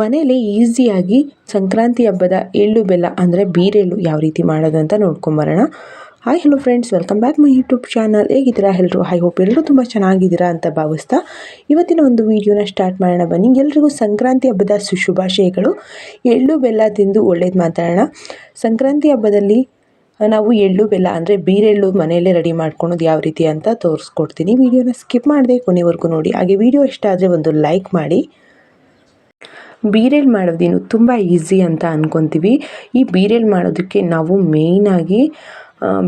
ಮನೇಲಿ ಈಸಿಯಾಗಿ ಸಂಕ್ರಾಂತಿ ಹಬ್ಬದ ಎಳ್ಳು ಬೆಲ್ಲ ಅಂದರೆ ಬೀರೆಳ್ಳು ಯಾವ ರೀತಿ ಮಾಡೋದು ಅಂತ ನೋಡ್ಕೊಂಬರೋಣ. Hi hello friends welcome back my YouTube channel ಹೇಗಿದ್ದೀರಾ ಎಲ್ಲರೂ ಐ ಹೋಪ್ ಎಲ್ಲರೂ ತುಂಬ ಚೆನ್ನಾಗಿದ್ದೀರಾ ಅಂತ ಭಾವಿಸ್ತಾ ಇವತ್ತಿನ ಒಂದು ವಿಡಿಯೋನ ಸ್ಟಾರ್ಟ್ ಮಾಡೋಣ. ಬನ್ನಿ, ಎಲ್ರಿಗೂ ಸಂಕ್ರಾಂತಿ ಹಬ್ಬದ ಸುಶುಭಾಶಯಗಳು ಎಳ್ಳು ಬೆಲ್ಲ ತಿಂದು ಒಳ್ಳೇದು ಮಾತಾಡೋಣ. ಸಂಕ್ರಾಂತಿ ಹಬ್ಬದಲ್ಲಿ ನಾವು ಎಳ್ಳು ಬೆಲ್ಲ ಅಂದರೆ ಬೀರೆಳ್ಳು ಮನೆಯಲ್ಲೇ ರೆಡಿ ಮಾಡ್ಕೊಳೋದು ಯಾವ ರೀತಿ ಅಂತ ತೋರಿಸ್ಕೊಡ್ತೀನಿ. ವಿಡಿಯೋನ ಸ್ಕಿಪ್ ಮಾಡದೆ ಕೊನೆವರೆಗೂ ನೋಡಿ. ಹಾಗೆ ವಿಡಿಯೋ ಇಷ್ಟ ಆದರೆ ಒಂದು ಲೈಕ್ ಮಾಡಿ. ಬೀರೆಲ್ ಮಾಡೋದೇನು ತುಂಬ ಈಸಿ ಅಂತ ಅಂದ್ಕೊತೀವಿ ಈ ಬೀರೆಲ್ ಮಾಡೋದಕ್ಕೆ ನಾವು ಮೇಯ್ನಾಗಿ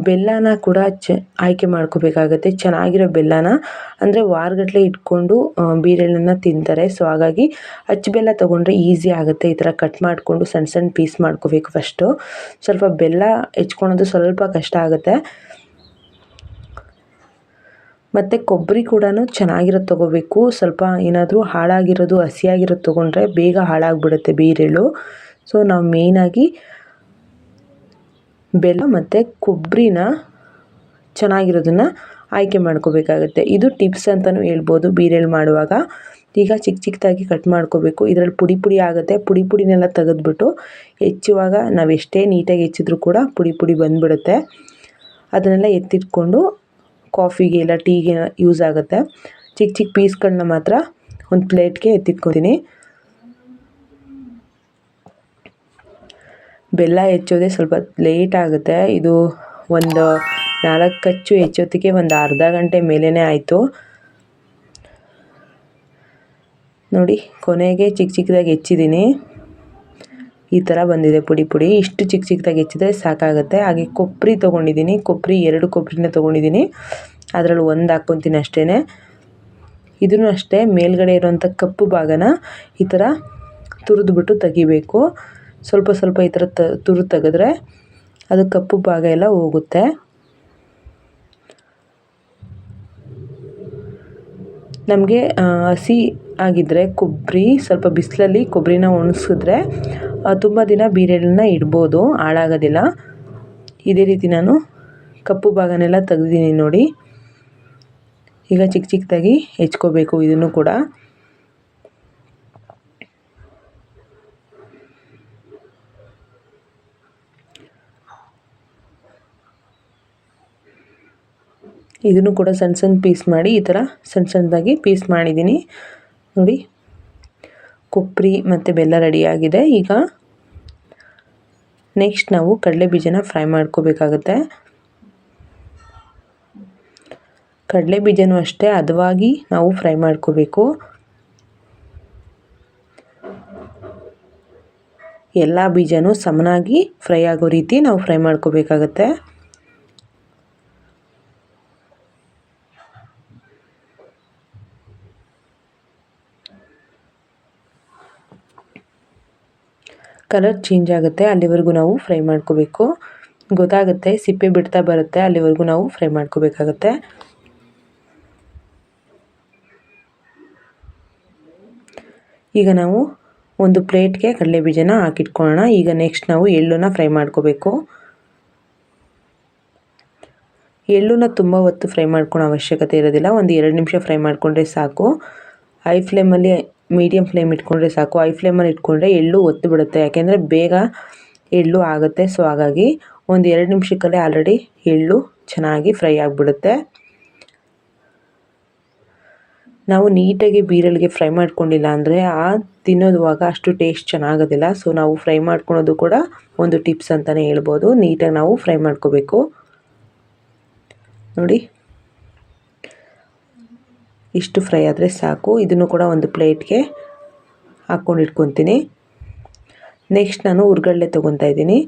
ಬೆಲ್ಲನ ಕೂಡ ಚ, ಆಯ್ಕೆ ಮಾಡ್ಕೋಬೇಕಾಗತ್ತೆ. ಚೆನ್ನಾಗಿರೋ ಬೆಲ್ಲನ. ಅಂದರೆ ವಾರಗಟ್ಟಲೆ ಇಟ್ಕೊಂಡು ಬೀರೆಳ್ಳನ್ನು ತಿಂತಾರೆ. ಸೊ ಹಾಗಾಗಿ ಅಚ್ಚು ಬೆಲ್ಲ ತೊಗೊಂಡ್ರೆ ಈಸಿ ಆಗುತ್ತೆ. ಈ ಥರ ಕಟ್ ಮಾಡಿಕೊಂಡು ಸಣ್ಣ ಸಣ್ಣ ಪೀಸ್ ಮಾಡ್ಕೋಬೇಕು ಫಸ್ಟು ಸ್ವಲ್ಪ ಬೆಲ್ಲ ಹೆಚ್ಕೊಳೋದು ಸ್ವಲ್ಪ ಕಷ್ಟ ಆಗುತ್ತೆ. ಮತ್ತು ಕೊಬ್ಬರಿ ಕೂಡ ಚೆನ್ನಾಗಿರೋದು ತೊಗೋಬೇಕು. ಸ್ವಲ್ಪ ಏನಾದರೂ ಹಾಳಾಗಿರೋದು, ಹಸಿಯಾಗಿರೋದು ತೊಗೊಂಡ್ರೆ ಬೇಗ ಹಾಳಾಗಿಬಿಡುತ್ತೆ ಬೀರೆಳ್ಳು ಸೊ ನಾವು ಮೇಯ್ನಾಗಿ ಬೆಲ್ಲ ಮತ್ತು ಕೊಬ್ಬರಿನ ಚೆನ್ನಾಗಿರೋದನ್ನು ಆಯ್ಕೆ ಮಾಡ್ಕೋಬೇಕಾಗುತ್ತೆ. ಇದು ಟಿಪ್ಸ್ ಅಂತಲೂ ಹೇಳ್ಬೋದು ಬೀರೆಳು ಮಾಡುವಾಗ. ಈಗ ಚಿಕ್ಕ ಚಿಕ್ಕದಾಗಿ ಕಟ್ ಮಾಡ್ಕೋಬೇಕು. ಇದರಲ್ಲಿ ಪುಡಿ ಪುಡಿ ಆಗುತ್ತೆ. ಪುಡಿ ಪುಡಿನೆಲ್ಲ ತೆಗೆದ್ಬಿಟ್ಟು ಹೆಚ್ಚುವಾಗ ನಾವು ಎಷ್ಟೇ ನೀಟಾಗಿ ಹೆಚ್ಚಿದ್ರೂ ಕೂಡ ಪುಡಿ ಪುಡಿ ಬಂದುಬಿಡುತ್ತೆ. ಅದನ್ನೆಲ್ಲ ಎತ್ತಿಟ್ಕೊಂಡು ಕಾಫಿಗೆ ಇಲ್ಲ ಟೀಗೆ ಯೂಸ್ ಆಗುತ್ತೆ. ಚಿಕ್ಕ ಚಿಕ್ಕ ಪೀಸ್ಗಳನ್ನ ಮಾತ್ರ ಒಂದು ಪ್ಲೇಟ್ಗೆ ಎತ್ತಿಟ್ಕೊತೀನಿ. ಬೆಲ್ಲ ಹೆಚ್ಚೋದೇ ಸ್ವಲ್ಪ ಲೇಟ್ ಆಗುತ್ತೆ. ಇದು ಒಂದು ನಾಲ್ಕು ಕಚ್ಚು ಹೆಚ್ಚೋತ್ತಿಗೆ ಒಂದು ಅರ್ಧ ಗಂಟೆ ಮೇಲೇ ಆಯಿತು. ನೋಡಿ, ಕೊನೆಗೆ ಚಿಕ್ಕ ಚಿಕ್ಕದಾಗಿ ಹೆಚ್ಚಿದ್ದೀನಿ. ಈ ಥರ ಬಂದಿದೆ ಪುಡಿ ಪುಡಿ. ಇಷ್ಟು ಚಿಕ್ಕ ಚಿಕ್ಕದಾಗಿ ಹೆಚ್ಚಿದ್ರೆ ಸಾಕಾಗುತ್ತೆ. ಹಾಗೆ ಕೊಬ್ಬರಿ ತೊಗೊಂಡಿದ್ದೀನಿ. ಕೊಬ್ಬರಿ ಎರಡು ಕೊಬ್ಬರಿನ ತೊಗೊಂಡಿದ್ದೀನಿ. ಅದರಲ್ಲಿ ಒಂದು ಹಾಕ್ಕೊತೀನಿ ಅಷ್ಟೇ ಇದನ್ನು ಅಷ್ಟೇ ಮೇಲ್ಗಡೆ ಇರೋಂಥ ಕಪ್ಪು ಭಾಗನ ಈ ಥರ ತುರಿದ್ಬಿಟ್ಟು ತೆಗಿಬೇಕು. ಸ್ವಲ್ಪ ಸ್ವಲ್ಪ ಈ ಥರ ತ ತುರು ತೆಗೆದ್ರೆ ಅದು ಕಪ್ಪು ಭಾಗ ಎಲ್ಲ ಹೋಗುತ್ತೆ. ನಮಗೆ ಹಸಿ ಆಗಿದ್ದರೆ ಕೊಬ್ಬರಿ, ಸ್ವಲ್ಪ ಬಿಸಿಲಲ್ಲಿ ಕೊಬ್ಬರಿನ ಒಣಗಿಸಿದ್ರೆ ತುಂಬ ದಿನ ಬೀರೆಳ್ಳನ್ನ ಇಡ್ಬೋದು, ಹಾಳಾಗೋದಿಲ್ಲ. ಇದೇ ರೀತಿ ನಾನು ಕಪ್ಪು ಭಾಗನೆಲ್ಲ ತೆಗ್ದಿದ್ದೀನಿ ನೋಡಿ. ಈಗ ಚಿಕ್ಕ ಚಿಕ್ಕದಾಗಿ ಹೆಚ್ಕೋಬೇಕು ಇದನ್ನು ಕೂಡ. ಇದನ್ನು ಕೂಡ ಸಣ್ಣ ಸಣ್ಣ ಪೀಸ್ ಮಾಡಿ ಈ ಥರ ಸಣ್ಣ ಸಣ್ಣದಾಗಿ ಪೀಸ್ ಮಾಡಿದ್ದೀನಿ. ನೋಡಿ ಕೊಬ್ಬರಿ ಮತ್ತು ಬೆಲ್ಲ ರೆಡಿಯಾಗಿದೆ ಈಗ ನೆಕ್ಸ್ಟ್ ನಾವು ಕಡಲೆ ಬೀಜನ ಫ್ರೈ ಮಾಡ್ಕೋಬೇಕಾಗುತ್ತೆ. ಕಡಲೆ ಬೀಜನೂ ಅಷ್ಟೇ, ಹದವಾಗಿ ನಾವು ಫ್ರೈ ಮಾಡ್ಕೋಬೇಕು. ಎಲ್ಲ ಬೀಜನೂ ಸಮನಾಗಿ ಫ್ರೈ ಆಗೋ ರೀತಿ ನಾವು ಫ್ರೈ ಮಾಡ್ಕೋಬೇಕಾಗತ್ತೆ. ಕಲರ್ ಚೇಂಜ್ ಆಗುತ್ತೆ, ಅಲ್ಲಿವರೆಗೂ ನಾವು ಫ್ರೈ ಮಾಡ್ಕೋಬೇಕು. ಗೊತ್ತಾಗುತ್ತೆ, ಸಿಪ್ಪೆ ಬಿಡ್ತಾ ಬರುತ್ತೆ, ಅಲ್ಲಿವರೆಗೂ ನಾವು ಫ್ರೈ ಮಾಡ್ಕೋಬೇಕಾಗತ್ತೆ. ಈಗ ನಾವು ಒಂದು ಪ್ಲೇಟ್ಗೆ ಕಡಲೆ ಬೀಜನ ಹಾಕಿಟ್ಕೊಳ್ಳೋಣ. ಈಗ ನೆಕ್ಸ್ಟ್ ನಾವು ಎಳ್ಳನ್ನ ಫ್ರೈ ಮಾಡ್ಕೋಬೇಕು. ಎಳ್ಳನ್ನ ತುಂಬ ಹೊತ್ತು ಫ್ರೈ ಮಾಡ್ಕೊಳೋ ಅವಶ್ಯಕತೆ ಇರೋದಿಲ್ಲ. ಒಂದು ಎರಡು ನಿಮಿಷ ಫ್ರೈ ಮಾಡಿಕೊಂಡ್ರೆ ಸಾಕು. ಹೈ ಫ್ಲೇಮಲ್ಲಿ ಮೀಡಿಯಮ್ ಫ್ಲೇಮ್ ಇಟ್ಕೊಂಡ್ರೆ ಸಾಕು. ಐ ಫ್ಲೇಮಲ್ಲಿ ಇಟ್ಕೊಂಡ್ರೆ ಎಳ್ಳು ಒತ್ತು ಬಿಡುತ್ತೆ ಯಾಕೆಂದರೆ ಬೇಗ ಎಳ್ಳು ಆಗುತ್ತೆ. ಸೊ ಹಾಗಾಗಿ ಒಂದು ಎರಡು ನಿಮಿಷಕ್ಕಲ್ಲೇ ಆಲ್ರೆಡಿ ಎಳ್ಳು ಚೆನ್ನಾಗಿ ಫ್ರೈ ಆಗಿಬಿಡುತ್ತೆ. ನಾವು ನೀಟಾಗಿ ಬೀರಳಿಗೆ ಫ್ರೈ ಮಾಡ್ಕೊಂಡಿಲ್ಲ ಅಂದರೆ ಆ ತಿನ್ನೋದುವಾಗ ಅಷ್ಟು ಟೇಸ್ಟ್ ಚೆನ್ನಾಗೋದಿಲ್ಲ. ಸೊ ನಾವು ಫ್ರೈ ಮಾಡ್ಕೊಳೋದು ಕೂಡ ಒಂದು ಟಿಪ್ಸ್ ಅಂತಲೇ ಹೇಳ್ಬೋದು. ನೀಟಾಗಿ ನಾವು ಫ್ರೈ ಮಾಡ್ಕೋಬೇಕು. ನೋಡಿ. ಇಷ್ಟು ಫ್ರೈ ಆದರೆ ಸಾಕು. ಇದನ್ನು ಕೂಡ ಒಂದು ಪ್ಲೇಟ್ಗೆ ಹಾಕ್ಕೊಂಡು ಇಟ್ಕೊತೀನಿ. ನೆಕ್ಸ್ಟ್ ನಾನು ಹುರ್ಗಡ್ಲೆ ತೊಗೊತಾ ಇದ್ದೀನಿ.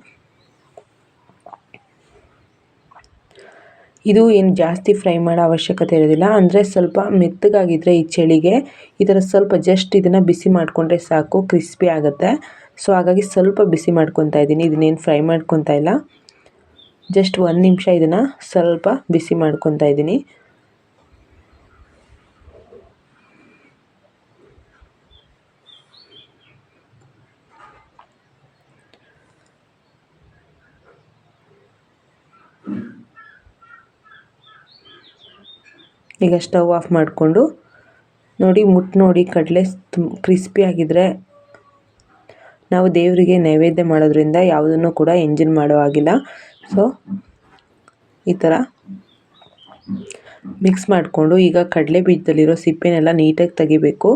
ಇದು ಏನು ಜಾಸ್ತಿ ಫ್ರೈ ಮಾಡೋ ಅವಶ್ಯಕತೆ ಇರೋದಿಲ್ಲ. ಅಂದರೆ ಸ್ವಲ್ಪ ಮೆತ್ತಗಾಗಿದ್ದರೆ ಈ ಚಳಿಗೆ ಈ ಥರ ಸ್ವಲ್ಪ ಜಸ್ಟ್ ಇದನ್ನು ಬಿಸಿ ಮಾಡಿಕೊಂಡ್ರೆ ಸಾಕು ಕ್ರಿಸ್ಪಿ ಆಗುತ್ತೆ. ಸೊ ಹಾಗಾಗಿ ಸ್ವಲ್ಪ ಬಿಸಿ ಮಾಡ್ಕೊತಾ ಇದ್ದೀನಿ. ಇದನ್ನೇನು ಫ್ರೈ ಮಾಡ್ಕೊತಾ ಇಲ್ಲ. ಜಸ್ಟ್ ಒಂದು ನಿಮಿಷ ಇದನ್ನು ಸ್ವಲ್ಪ ಬಿಸಿ ಮಾಡ್ಕೊತಾ ಇದ್ದೀನಿ. ಈಗ ಸ್ಟವ್ ಆಫ್ ಮಾಡಿಕೊಂಡು ನೋಡಿ ಮುಟ್ಟು ನೋಡಿ, ಕಡಲೆ ತುಂಬ ಕ್ರಿಸ್ಪಿಯಾಗಿದ್ದರೆ ನಾವು ದೇವರಿಗೆ ನೈವೇದ್ಯ ಮಾಡೋದ್ರಿಂದ ಯಾವುದನ್ನು ಕೂಡ ಎಂಜಿನ್ ಮಾಡೋ ಹಾಗಿಲ್ಲ. ಸೊ, ಈ ಥರ ಮಿಕ್ಸ್ ಮಾಡಿಕೊಂಡು ಈಗ ಕಡಲೆ ಬೀಜದಲ್ಲಿರೋ ಸಿಪ್ಪೆನೆಲ್ಲ ನೀಟಾಗಿ ತೆಗಿಬೇಕು.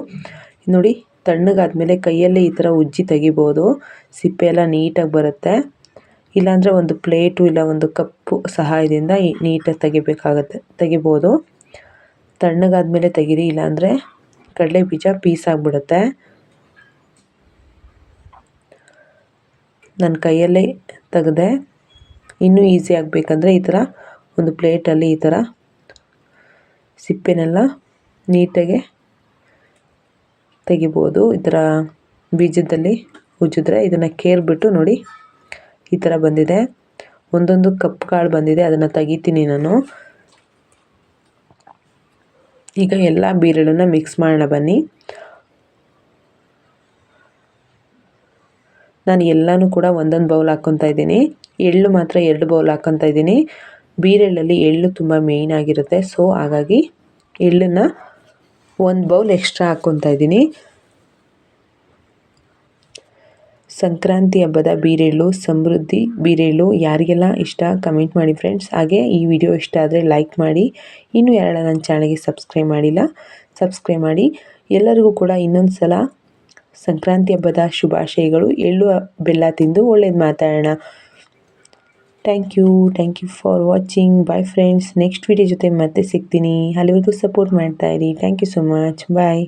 ನೋಡಿ, ತಣ್ಣಗಾದ್ಮೇಲೆ ಕೈಯಲ್ಲೇ ಈ ಥರ ಉಜ್ಜಿ ತೆಗಿಬೋದು. ಸಿಪ್ಪೆ ಎಲ್ಲ ನೀಟಾಗಿ ಬರುತ್ತೆ. ಇಲ್ಲಾಂದರೆ ಒಂದು ಪ್ಲೇಟು ಇಲ್ಲ ಒಂದು ಕಪ್ಪು ಸಹಾಯದಿಂದ ನೀಟಾಗಿ ತೆಗಿಬೇಕಾಗತ್ತೆ, ತೆಗಿಬೋದು. ತಣ್ಣಗಾದ್ಮೇಲೆ ತೆಗೀರಿ, ಇಲ್ಲಾಂದರೆ ಕಡಲೆ ಬೀಜ ಪೀಸ್ ಆಗಿಬಿಡುತ್ತೆ ನನ್ನ ಕೈಯಲ್ಲೇ ತೆಗೆದೆ. ಇನ್ನೂ ಈಸಿ ಆಗಬೇಕಂದ್ರೆ ಈ ಥರ ಒಂದು ಪ್ಲೇಟಲ್ಲಿ ಈ ಥರ ಸಿಪ್ಪೆನೆಲ್ಲ ನೀಟಾಗಿ ತೆಗಿಬೋದು. ಈ ಥರ ಬೀಜದಲ್ಲಿ ಉಜ್ಜಿದ್ರೆ ಇದನ್ನು ಕೇರ್ಬಿಟ್ಟು ನೋಡಿ ಈ ಥರ ಬಂದಿದೆ. ಒಂದೊಂದು ಕಪ್ ಕಾಳು ಬಂದಿದೆ, ಅದನ್ನು ತೆಗಿತೀನಿ ನಾನು. ಈಗ ಎಲ್ಲ ಬೀರಳನ್ನ ಮಿಕ್ಸ್ ಮಾಡೋಣ ಬನ್ನಿ. ನಾನು ಎಲ್ಲನೂ ಕೂಡ ಒಂದೊಂದು ಬೌಲ್ ಹಾಕ್ಕೊತಾ ಇದ್ದೀನಿ. ಎಳ್ಳು ಮಾತ್ರ ಎರಡು ಬೌಲ್ ಹಾಕ್ಕೊತಾ ಇದ್ದೀನಿ. ಬೀರೆಳ್ಳಲ್ಲಿ ಎಳ್ಳು ತುಂಬ ಮೇಯ್ನ್ ಆಗಿರುತ್ತೆ. ಸೊ ಹಾಗಾಗಿ ಎಳ್ಳನ್ನು ಒಂದು ಬೌಲ್ ಎಕ್ಸ್ಟ್ರಾ ಹಾಕ್ಕೊತಾ ಇದ್ದೀನಿ. ಸಂಕ್ರಾಂತಿ ಹಬ್ಬದ ಬೀರೆಳ್ಳು ಸಮೃದ್ಧಿ ಬೀರೆಳ್ಳು ಯಾರಿಗೆಲ್ಲ ಇಷ್ಟ ಕಮೆಂಟ್ ಮಾಡಿ ಫ್ರೆಂಡ್ಸ್ ಹಾಗೆ ಈ ವಿಡಿಯೋ ಇಷ್ಟ ಆದರೆ ಲೈಕ್ ಮಾಡಿ. ಇನ್ನೂ ಯಾರೆಲ್ಲ ನನ್ನ ಚಾನಲ್ಗೆ ಸಬ್ಸ್ಕ್ರೈಬ್ ಮಾಡಿಲ್ಲ ಸಬ್ಸ್ಕ್ರೈಬ್ ಮಾಡಿ. ಎಲ್ಲರಿಗೂ ಕೂಡ ಇನ್ನೊಂದು ಸಲ ಸಂಕ್ರಾಂತಿ ಹಬ್ಬದ ಶುಭಾಶಯಗಳು. ಎಳ್ಳು ಬೆಲ್ಲ ತಿಂದು ಒಳ್ಳೇದು ಮಾತಾಡೋಣ. Thank you thank you for watching bye friends next video ಜೊತೆ ಮತ್ತೆ ಸಿಗ್ತೀನಿ. ಅಲ್ಲಿವರೆಗೂ support ಮಾಡ್ತಾಯಿರಿ thank you so much bye